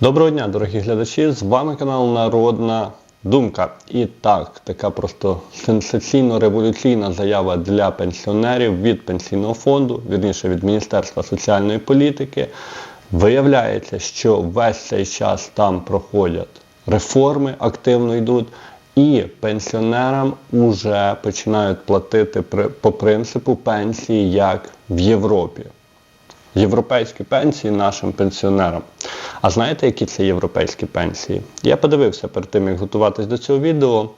Доброго дня, дорогі глядачі! З вами канал Народна Думка. І так, така просто сенсаційно-революційна заява для пенсіонерів від пенсійного фонду, вірніше від Міністерства соціальної політики. Виявляється, що весь цей час там проходять реформи, активно йдуть, і пенсіонерам вже починають платити по принципу пенсії, як в Європі європейські пенсії нашим пенсіонерам. А знаєте, які це європейські пенсії? Я подивився перед тим, як готуватись до цього відео,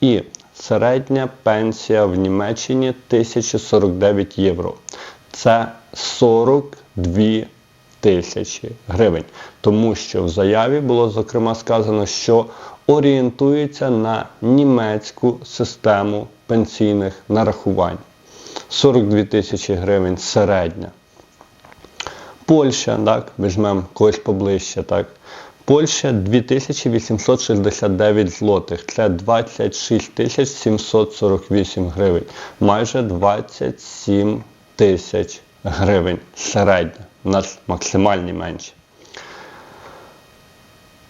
і середня пенсія в Німеччині 1049 євро. Це 42 тисячі гривень. Тому що в заяві було зокрема сказано, що орієнтується на німецьку систему пенсійних нарахувань. 42 тисячі гривень середня. Польща, так, візьмемо когось поближче, так. Польща 2869 злотих, це 26 748 гривень, майже 27 тисяч гривень середня, у нас максимальні менші.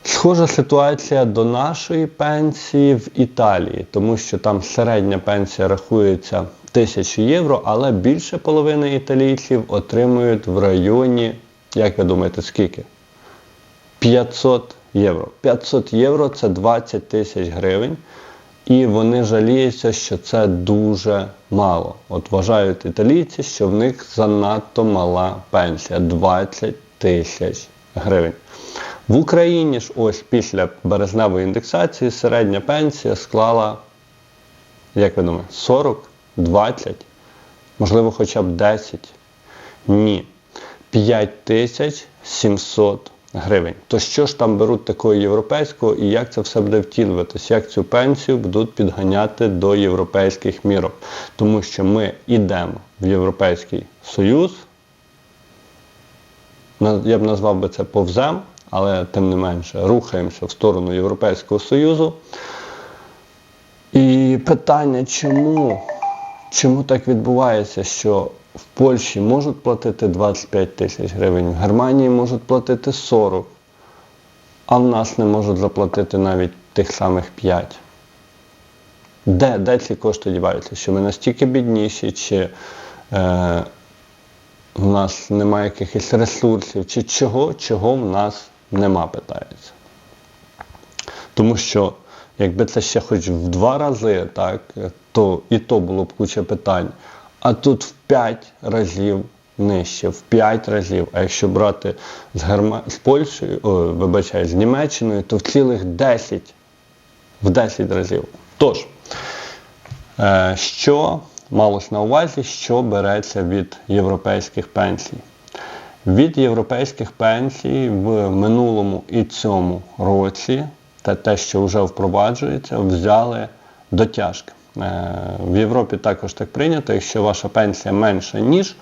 Схожа ситуація до нашої пенсії в Італії, тому що там середня пенсія рахується 1000 євро, але більше половини італійців отримують в районі, як ви думаєте, скільки? 500 євро. 500 євро це 20 тисяч гривень. І вони жаліються, що це дуже мало. От вважають італійці, що в них занадто мала пенсія 20 тисяч гривень. В Україні ж ось після березневої індексації середня пенсія склала, як ви думаєте, 40, 20, можливо, хоча б 10. Ні. 5700 гривень. То що ж там беруть такого європейського і як це все буде втілюватись? Як цю пенсію будуть підганяти до європейських мірок? Тому що ми йдемо в Європейський Союз, я б назвав би це повзем, але тим не менше рухаємося в сторону Європейського Союзу. І питання, чому? Чому так відбувається, що в Польщі можуть платити 25 тисяч гривень, в Германії можуть платити 40, а в нас не можуть заплатити навіть тих самих 5. Де, де ці кошти діваються? Що ми настільки бідніші, чи е, в нас немає якихось ресурсів, чи чого, чого в нас нема, питається. Тому що якби це ще хоч в два рази, так, то і то було б куча питань. А тут в 5 разів нижче, в 5 разів. А якщо брати з, Герма... з Польщею, о, вибачаю, з Німеччиною, то в цілих 10, в 10 разів. Тож, е, що малось на увазі, що береться від європейських пенсій? Від європейських пенсій в минулому і цьому році, та те, що вже впроваджується, взяли дотяжки. Е, В Європі також так прийнято, якщо ваша пенсія менша, ніж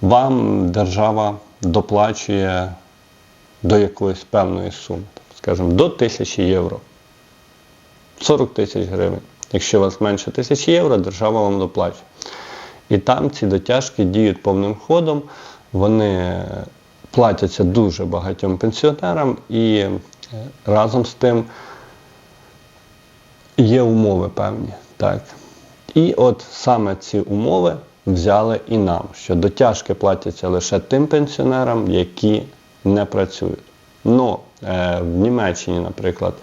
вам держава доплачує до якоїсь певної суми, скажімо, до 1000 євро. 40 тисяч гривень. Якщо у вас менше 1000 євро, держава вам доплачує. І там ці дотяжки діють повним ходом, вони платяться дуже багатьом пенсіонерам і разом з тим є умови певні. Так. І от саме ці умови взяли і нам, що дотяжки платяться лише тим пенсіонерам, які не працюють. Ну, е, в Німеччині, наприклад,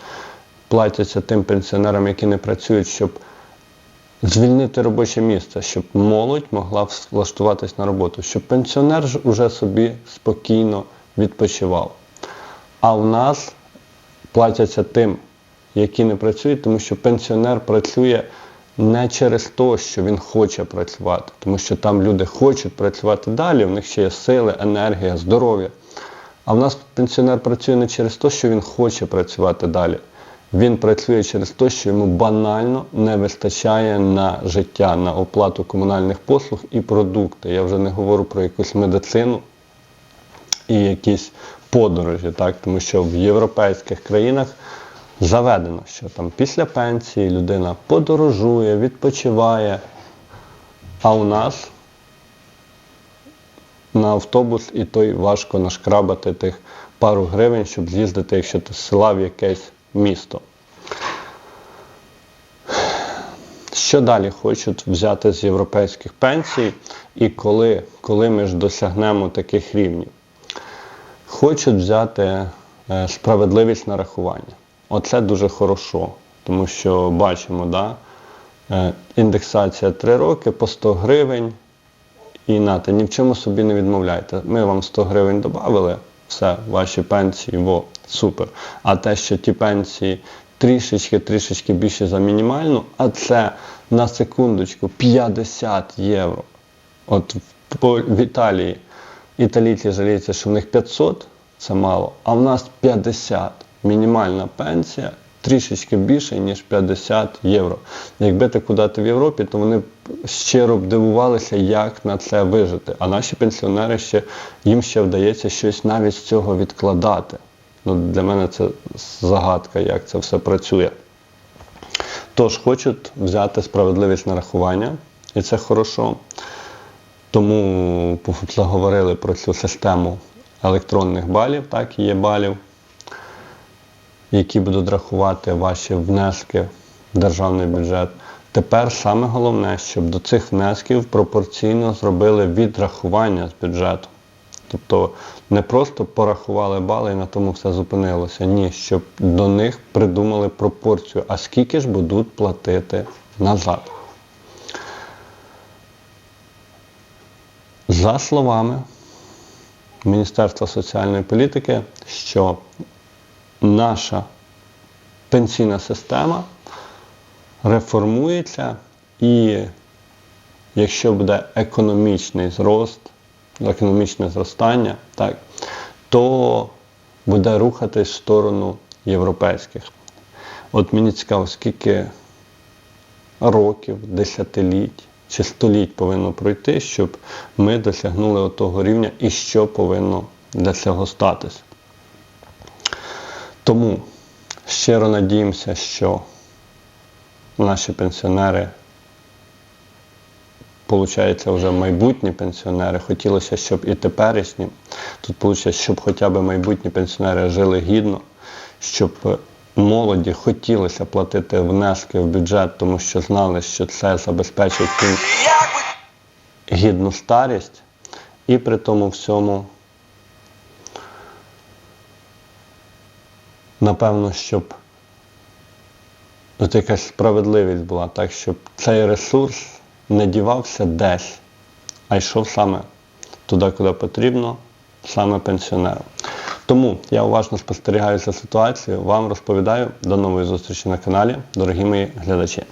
платяться тим пенсіонерам, які не працюють, щоб звільнити робоче місце, щоб молодь могла влаштуватись на роботу, щоб пенсіонер ж уже собі спокійно відпочивав. А в нас платяться тим, які не працюють, тому що пенсіонер працює не через те, що він хоче працювати, тому що там люди хочуть працювати далі, в них ще є сили, енергія, здоров'я. А в нас пенсіонер працює не через те, що він хоче працювати далі. Він працює через те, що йому банально не вистачає на життя, на оплату комунальних послуг і продукти. Я вже не говорю про якусь медицину і якісь подорожі, так? тому що в європейських країнах заведено, що там після пенсії людина подорожує, відпочиває, а у нас на автобус і той важко нашкрабати тих пару гривень, щоб з'їздити, якщо ти з села в якесь місто. Що далі хочуть взяти з європейських пенсій і коли, коли ми ж досягнемо таких рівнів? Хочуть взяти е, справедливість нарахування. Оце дуже хорошо, тому що бачимо, да, е, індексація 3 роки по 100 гривень. І нате, ні в чому собі не відмовляйте. Ми вам 100 гривень додали, все, ваші пенсії, во, супер. А те, що ті пенсії трішечки-трішечки більше за мінімальну, а це на секундочку 50 євро. От в, по- в Італії італійці жаліються, що в них 500 це мало, а в нас 50 мінімальна пенсія. Трішечки більше, ніж 50 євро. Якби ти куди-то в Європі, то вони щиро б дивувалися, як на це вижити. А наші пенсіонери ще їм ще вдається щось навіть з цього відкладати. Ну, для мене це загадка, як це все працює. Тож хочуть взяти справедливість нарахування, і це хорошо. Тому заговорили про цю систему електронних балів, так, є балів, які будуть рахувати ваші внески в державний бюджет. Тепер саме головне, щоб до цих внесків пропорційно зробили відрахування з бюджету. Тобто не просто порахували бали і на тому все зупинилося. Ні, щоб до них придумали пропорцію, а скільки ж будуть платити назад. За словами Міністерства соціальної політики, що наша пенсійна система реформується і якщо буде економічний зрост, економічне зростання, так, то буде рухатись в сторону європейських. От мені цікаво, скільки років, десятиліть чи століть повинно пройти, щоб ми досягнули того рівня і що повинно для цього статися. Тому щиро надіємося, що наші пенсіонери, получається, вже майбутні пенсіонери, хотілося, щоб і теперішні, тут виходить, щоб хоча б майбутні пенсіонери жили гідно, щоб молоді хотілося платити внески в бюджет, тому що знали, що це забезпечить їм гідну старість, і при тому всьому, напевно, щоб от якась справедливість була, так, щоб цей ресурс не дівався десь, а йшов саме туди, куди потрібно, саме пенсіонерам. Тому я уважно спостерігаю за ситуацією, вам розповідаю. До нової зустрічі на каналі, дорогі мої глядачі.